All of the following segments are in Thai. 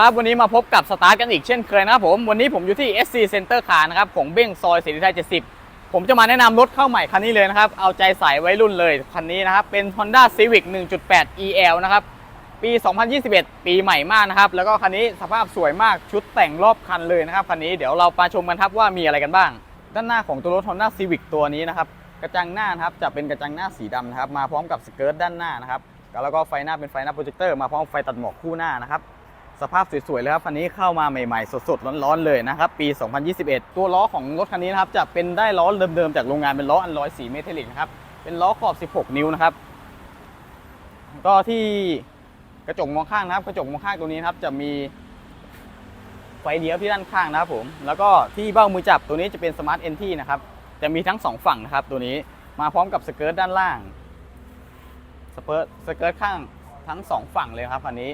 ครับวันนี้มาพบกับสตาร์ทกันอีกเช่นเคยนะครับผมวันนี้ผมอยู่ที่ SC Center Car นะครับของเบ้งซอยเสรีไทย70 ผมจะมาแนะนำรถเข้าใหม่คันนี้เลยนะครับ เอาใจใส่ไว้รุ่นเลย คันนี้นะครับ เป็น Honda Civic 1.8 EL นะครับ ปี 2021 ปีใหม่มากนะครับ แล้วก็คันนี้สภาพสวยมากชุดแต่งรอบคันเลยนะครับ คันนี้เดี๋ยวเราไปชมกันครับว่ามีอะไรกันบ้าง ด้านหน้าของตัวรถ Honda Civic ตัวนี้นะครับกระจังหน้านะครับจะเป็นกระจังหน้าสีดำนะครับมาพร้อมกับสเกิร์ตด้านหน้านะครับแล้วก็ไฟหน้าเป็นไฟหน้าโปรเจคเตอร์มาพร้อมไฟตัดหมอกคู่หน้านะครับ สภาพสวยๆเลยครับคันนี้เข้ามาใหม่ๆ สดๆร้อนๆเลยนะครับ ปี 2021 ตัวล้อของรถคันนี้นะครับจะเป็นได้ล้อเดิมๆ จากโรงงานเป็นล้ออันลอยสีเมทัลลิกนะครับ เป็นล้อขอบ 16 นิ้วนะครับ ก็ที่กระจกมองข้างนะครับ กระจกมองข้างตัวนี้นะครับจะมีไฟเลี้ยวที่ด้านข้างนะครับผม แล้วก็ที่เบ้ามือจับตัวนี้จะเป็นสมาร์ทเอนทีนะครับ จะมีทั้งสองฝั่งนะครับ ตัวนี้มาพร้อมกับสเกิร์ตด้านล่าง สเปิร์ตสเกิร์ตข้างทั้งสองฝั่งเลยครับคันนี้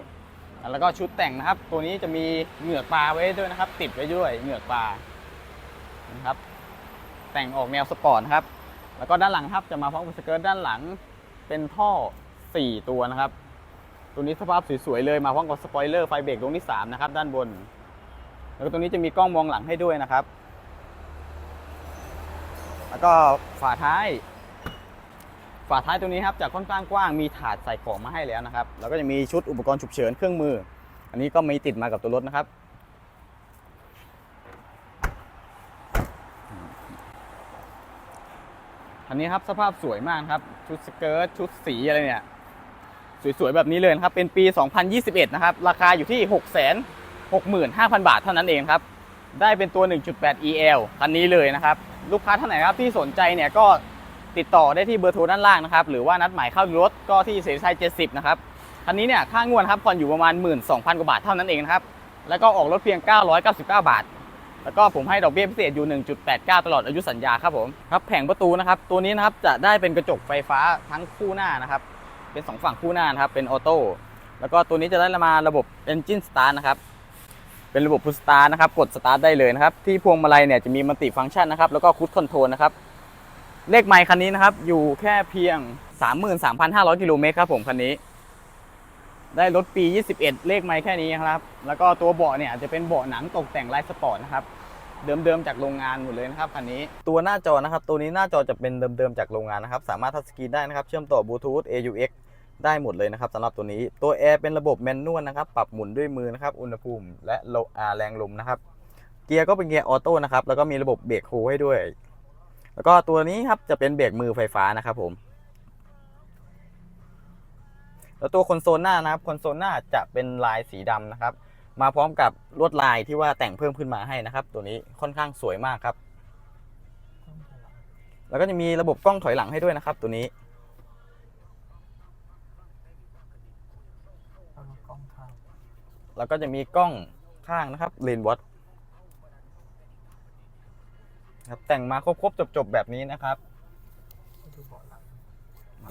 แล้วก็ชุดแต่งนะครับ ตัวนี้จะมีเหงือกปลาไว้ด้วยนะครับ ติดไว้ด้วยเหงือกปลานะครับ แต่งออกแนวสปอร์ตนะครับ แล้วก็ด้านหลังครับจะมาพร้อมกับสเกิร์ตด้านหลังเป็นท่อ 4 ตัวนะครับ ตัวนี้สภาพสวยๆเลยมาพร้อมกับสปอยเลอร์ไฟเบรกดวงที่3นะครับ ด้านบน แล้วก็ตัวนี้จะมีกล้องมองหลังให้ด้วยนะครับ แล้วก็ฝาท้าย ฝาท้ายตัวนี้ครับจะค่อนข้างกว้างมีถาดใส่ของมาให้แล้วนะครับแล้วก็จะมีชุดอุปกรณ์ฉุกเฉินเครื่องมือ อันนี้ก็มีติดมากับตัวรถนะครับ อันนี้ครับสภาพสวยมากครับ ชุดสเกิร์ตชุดสีอะไรเนี่ย สวยๆแบบนี้เลยครับ เป็นปี 2021 นะครับ ราคาอยู่ที่ 665,000 บาทเท่านั้นเองครับ ได้เป็นตัว 1.8 EL คันนี้เลยนะครับ ลูกค้าท่านไหนครับที่สนใจเนี่ยก็ ติดต่อได้ที่เบอร์โทรด้านล่างนะครับ หรือว่านัดหมายเข้ารถก็ที่เสรีไทย70 นะครับ คันนี้เนี่ยค่างวดครับผ่อนอยู่ประมาณ 12,000 กว่าบาทเท่านั้นเองนะครับ แล้วก็ออกรถเพียง 999 บาท แล้วก็ผมให้ดอกเบี้ยพิเศษอยู่ 1.89 ตลอดอายุสัญญาครับผม ครับแผงประตูนะครับ ตัวนี้นะครับจะได้เป็นกระจกไฟฟ้าทั้งคู่หน้านะครับ เป็นสองฝั่งคู่หน้านะครับ เป็นออโต้ แล้วก็ตัวนี้จะได้มาระบบ Engine Start นะครับเป็นระบบ Push Start นะครับ กด Start ได้เลยนะครับ ที่พวงมาลัยเนี่ยจะมีมัลติฟังก์ชันนะครับ แล้วก็คุ c คอนโทรลนะครับ เลขไมค์คันนี้นะครับ อยู่แค่เพียง 33,500 กิโลเมตรครับผมคันนี้ ได้รถปี 21 เลขไมค์แค่นี้ครับ แล้วก็ตัวเบาะเนี่ยจะเป็นเบาะหนังตกแต่งลายสปอร์ตนะครับ เดิมๆจากโรงงานหมดเลยนะครับคันนี้ ตัวหน้าจอนะครับ ตัวนี้หน้าจอจะเป็นเดิมๆจากโรงงานนะครับ สามารถทัชสกรีนได้นะครับ เชื่อมต่อบลูทูธ AUX ได้หมดเลยนะครับสำหรับตัวนี้ ตัวแอร์เป็นระบบแมนนวลนะครับ ปรับหมุนด้วยมือนะครับ อุณหภูมิและโลอาแรงลมนะครับ เกียร์ก็เป็นเกียร์ออโต้นะครับ แล้วก็มีระบบเบรกโฮให้ด้วย แล้วก็ตัวนี้ครับจะเป็นเบรกมือไฟฟ้านะครับผม แล้วตัวคอนโซลหน้านะครับคอนโซลหน้าจะเป็นลายสีดำนะครับ มาพร้อมกับลวดลายที่ว่าแต่งเพิ่มขึ้นมาให้นะครับ ตัวนี้ค่อนข้างสวยมากครับ แล้วก็จะมีระบบกล้องถอยหลังให้ด้วยนะครับ ตัวนี้แล้วก็กล้องข้างแล้วก็จะมีกล้องข้างนะครับเลนวอต ครับแต่งมาครบๆจบๆแบบนี้นะครับ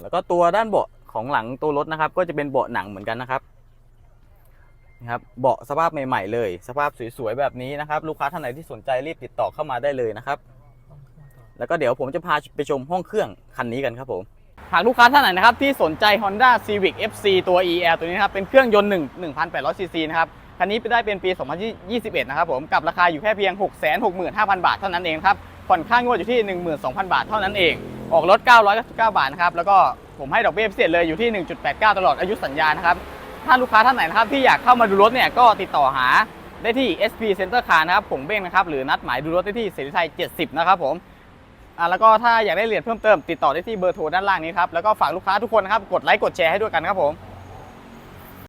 แล้วก็ตัวด้านเบาะของหลังตัวรถนะครับ ก็จะเป็นเบาะหนังเหมือนกันนะครับนะครับเบาะสภาพใหม่ๆเลย สภาพสวยๆแบบนี้นะครับ ลูกค้าท่านไหนที่สนใจรีบติดต่อเข้ามาได้เลยนะครับ แล้วก็เดี๋ยวผมจะพาไปชมห้องเครื่องคันนี้กันครับผมหากลูกค้าท่านไหนนะครับที่สนใจ Honda Civic FC ตัว EL ตัวนี้นะครับเป็นเครื่องยนต์1 1,800ซีซีนะครับ คันนี้ไปได้เป็นปี 2021 นะครับผม กับราคาอยู่แค่เพียง 665,000 บาทเท่านั้นเองครับ ผ่อนค่างวดอยู่ที่ 12,000 บาทเท่านั้นเอง ออกรถ 999 บาทนะครับ แล้วก็ผมให้ดอกเบี้ยพิเศษเลยอยู่ที่ 1.89 ตลอดอายุสัญญานะครับ ถ้าลูกค้าท่านไหนนะครับที่อยากเข้ามาดูรถเนี่ยก็ติดต่อหาได้ที่ SP Center Car นะครับ ผมเบ้งนะครับ หรือนัดหมายดูรถได้ที่เสรีไทย 70 นะครับผมอ่าแล้วก็ถ้าอยากได้รายละเอียดเพิ่มเติมติดต่อได้ที่เบอร์โทรด้านล่างนี้ครับ แล้วก็ฝากลูกค้าทุกคนนะครับ กดไลค์ กดแชร์ให้ด้วยกันครับผม